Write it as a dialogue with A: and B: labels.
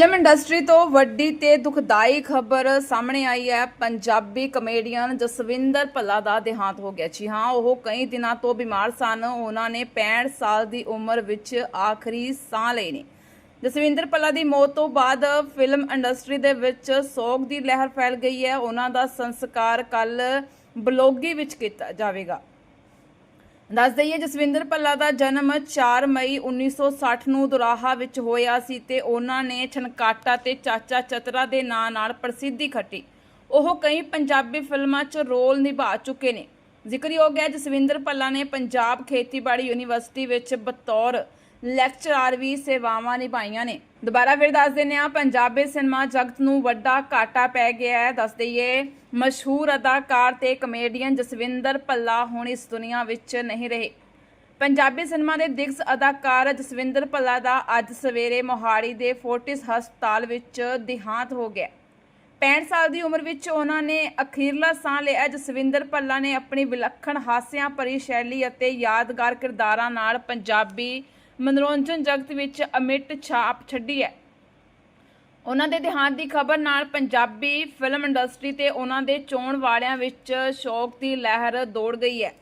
A: Film industry ਤੋਂ ਵੱਡੀ ਤੇ ਦੁਖਦਾਈ ਖਬਰ ਸਾਹਮਣੇ ਆਈ ਹੈ। ਪੰਜਾਬੀ ਕਮੇਡੀਅਨ ਜਸਵਿੰਦਰ ਭੱਲਾ ਦਾ ਦੇਹਾਂਤ ਹੋ ਗਿਆ। ਜੀ ਹਾਂ, ਉਹ ਕਈ ਦਿਨਾਂ ਤੋਂ ਬਿਮਾਰ ਸਨ। ਉਹਨਾਂ ਨੇ 65 ਸਾਲ ਦੀ ਉਮਰ ਵਿੱਚ ਆਖਰੀ ਸਾਹ ਲਈ ਨੇ। ਜਸਵਿੰਦਰ ਭੱਲਾ ਦੀ ਮੌਤ ਤੋਂ ਬਾਅਦ ਫਿਲਮ ਇੰਡਸਟਰੀ ਦੇ ਵਿੱਚ ਸੋਗ ਦੀ ਲਹਿਰ ਫੈਲ ਗਈ ਹੈ। ਉਹਨਾਂ ਦਾ ਸੰਸਕਾਰ ਕੱਲ ਬਲੋਗੀ ਵਿੱਚ ਕੀਤਾ ਜਾਵੇਗਾ। ਦੱਸ ਦਈਏ, ਜਸਵਿੰਦਰ ਭੱਲਾ ਦਾ ਜਨਮ 4 ਮਈ 1960 ਨੂੰ ਦੁਰਾਹਾ ਵਿੱਚ ਹੋਇਆ ਸੀ ਤੇ ਉਹਨਾਂ ਨੇ ਛਨਕਾਟਾ ਤੇ ਚਾਚਾ ਚਤਰਾ ਦੇ ਨਾਂ ਨਾਲ ਪ੍ਰਸਿੱਧੀ ਖੱਟੀ। ਉਹ ਕਈ ਪੰਜਾਬੀ ਫਿਲਮਾਂ 'ਚ ਰੋਲ ਨਿਭਾ ਚੁੱਕੇ ਨੇ। ਜ਼ਿਕਰਯੋਗ ਹੈ, ਜਸਵਿੰਦਰ ਭੱਲਾ ਨੇ ਪੰਜਾਬ ਖੇਤੀਬਾੜੀ ਯੂਨੀਵਰਸਿਟੀ ਵਿੱਚ ਬਤੌਰ ਲੈਕਚਰਰ ਵੀ ਸੇਵਾਵਾਂ ਨਿਭਾਈਆਂ ਨੇ। ਦੁਬਾਰਾ ਫਿਰ ਦੱਸ ਦਿੰਦੇ ਹਾਂ, ਪੰਜਾਬੀ ਸਿਨੇਮਾ ਜਗਤ ਨੂੰ ਵੱਡਾ ਘਾਟਾ ਪੈ ਗਿਆ ਹੈ। ਦੱਸ ਦਈਏ, ਮਸ਼ਹੂਰ ਅਦਾਕਾਰ ਤੇ ਕਮੇਡੀਅਨ ਜਸਵਿੰਦਰ ਭੱਲਾ ਹੁਣ ਇਸ ਦੁਨੀਆ ਵਿੱਚ ਨਹੀਂ ਰਹੇ। ਪੰਜਾਬੀ ਸਿਨੇਮਾ ਦੇ ਦਿਗਜ ਅਦਾਕਾਰ ਜਸਵਿੰਦਰ ਭੱਲਾ ਦਾ ਅੱਜ ਸਵੇਰੇ ਮੋਹਾਲੀ ਦੇ ਫੋਰਟਿਸ ਹਸਪਤਾਲ ਵਿੱਚ ਦੇਹਾਂਤ ਹੋ ਗਿਆ। 65 ਸਾਲ ਦੀ ਉਮਰ ਵਿੱਚ ਉਹਨਾਂ ਨੇ ਅਖੀਰਲਾ ਸਾਹ ਲਿਆ ਜਸਵਿੰਦਰ ਭੱਲਾ ਨੇ ਆਪਣੀ ਵਿਲੱਖਣ ਹਾਸਿਆਂ ਭਰੀ ਸ਼ੈਲੀ ਅਤੇ ਯਾਦਗਾਰ ਕਿਰਦਾਰਾਂ ਨਾਲ ਪੰਜਾਬੀ ਮਨੋਰੰਜਨ ਜਗਤ ਵਿੱਚ ਅਮਿੱਟ ਛਾਪ ਛੱਡੀ ਹੈ। ਉਹਨਾਂ ਦੇ ਦੇਹਾਂਤ ਦੀ ਖਬਰ ਨਾਲ ਪੰਜਾਬੀ ਫਿਲਮ ਇੰਡਸਟਰੀ ਤੇ ਉਹਨਾਂ ਦੇ ਚੋਣ ਵਾਲਿਆਂ ਵਿੱਚ ਸ਼ੌਕ ਦੀ ਲਹਿਰ ਦੌੜ ਗਈ ਹੈ।